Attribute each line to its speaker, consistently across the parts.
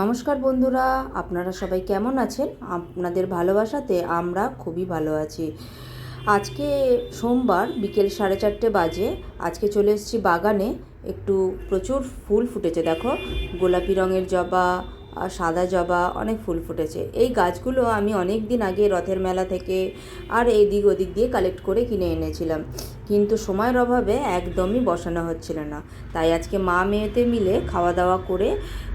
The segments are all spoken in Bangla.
Speaker 1: নমস্কার বন্ধুরা, আপনারা সবাই কেমন আছেন? আপনাদের ভালোবাসাতে আমরা খুবই ভালো আছি। আজকে সোমবার বিকেল সাড়ে চারটে বাজে, আজকে চলে এসেছি বাগানে। একটু প্রচুর ফুল ফুটেছে, দেখো। গোলাপি রঙের জবা সাদা জবা, অনেক ফুল ফুটেছে। এই গাছগুলো আমি অনেক দিন আগে রথের মেলা থেকে আর এই দিক ওদিক দিয়ে কালেক্ট করে কিনে এনেছিলাম। কিন্তু সময়ের অভাবে একদমই বসানো হচ্ছিল না। তাই আজকে মা মেয়েতে মিলে খাওয়া দাওয়া করে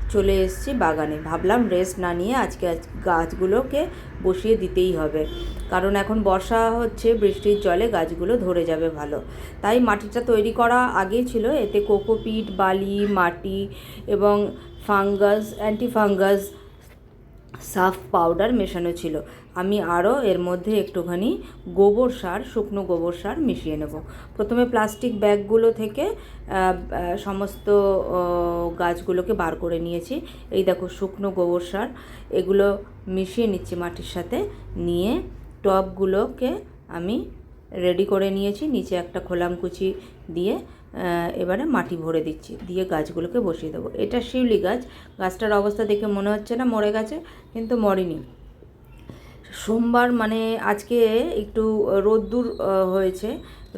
Speaker 1: চলে এসেছি বাগানে। ভাবলাম রেস্ট না নিয়ে আজকে আজ গাছগুলোকে বসিয়ে দিতেই হবে। কারণ এখন বর্ষা হচ্ছে, বৃষ্টির জলে গাছগুলো ধরে যাবে ভালো। তাই মাটিটা তৈরি করা আগেই ছিল। এতে কোকোপিট, বালি, মাটি এবং fungus anti fungus Saaf powder মেশানো ছিল। আমি আরও এর মধ্যে একটুখানি গোবর সার, শুকনো গোবর সার মিশিয়ে নেব। প্রথমে প্লাস্টিক ব্যাগগুলো থেকে সমস্ত গাছগুলোকে বার করে নিয়েছি। এই দেখো, শুকনো গোবর সার, এগুলো মিশিয়ে নিচ্ছি মাটির সাথে। নিয়ে টবগুলোকে আমি রেডি করে নিয়েছি, নিচে একটা খোলাম কুচি দিয়ে এবারে মাটি ভরে দিচ্ছি, দিয়ে গাছগুলোকে বসিয়ে দেবো। এটা শিউলি গাছ, গাছটার অবস্থা দেখে মনে হচ্ছে না মরে গেছে, কিন্তু মরেনি। সোমবার মানে আজকে একটু রোদ্দুর হয়েছে।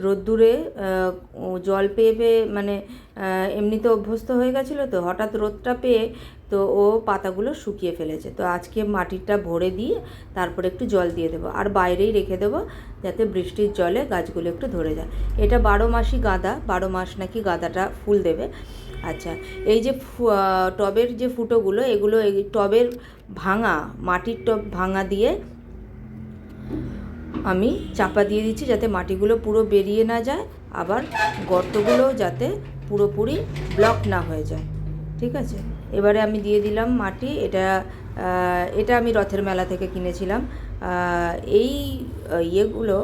Speaker 1: রোদ্দুরে জল পেয়ে পেয়ে মানে এমনিতে অভ্যস্ত হয়ে গেছিল তো, হঠাৎ রোদটা পেয়ে তো ও পাতাগুলো শুকিয়ে ফেলেছে। তো আজকে মাটিটা ভরে দিয়ে তারপরে একটু জল দিয়ে দেবো। আর বাইরেই রেখে দেবো যাতে বৃষ্টির জলে গাছগুলো একটু ধরে যায়। এটা বারো মাসই গাঁদা, বারো মাস নাকি গাঁদাটা ফুল দেবে। আচ্ছা এই যে টবের যে ফুটোগুলো, এগুলো এই টবের ভাঙা, মাটির টব ভাঙা দিয়ে আমি চাপা দিয়ে দিচ্ছি যাতে মাটিগুলো পুরো বেরিয়ে না যায়, আবার গর্তগুলো যাতে পুরোপুরি ব্লক না হয়ে যায়। ঠিক আছে? এবারে আমি দিয়ে দিলাম মাটি। এটা এটা আমি রথের মেলা থেকে কিনেছিলাম। এই ইয়েগুলো,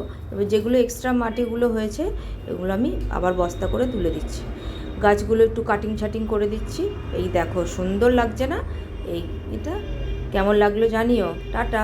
Speaker 1: যেগুলো এক্সট্রা মাটিগুলো হয়েছে, এগুলো আমি আবার বস্তা করে তুলে দিচ্ছি। গাছগুলো একটু কাটিং ছাটিং করে দিচ্ছি। এই দেখো, সুন্দর লাগছে না? এই, এটা কেমন লাগল জানিও। টাটা!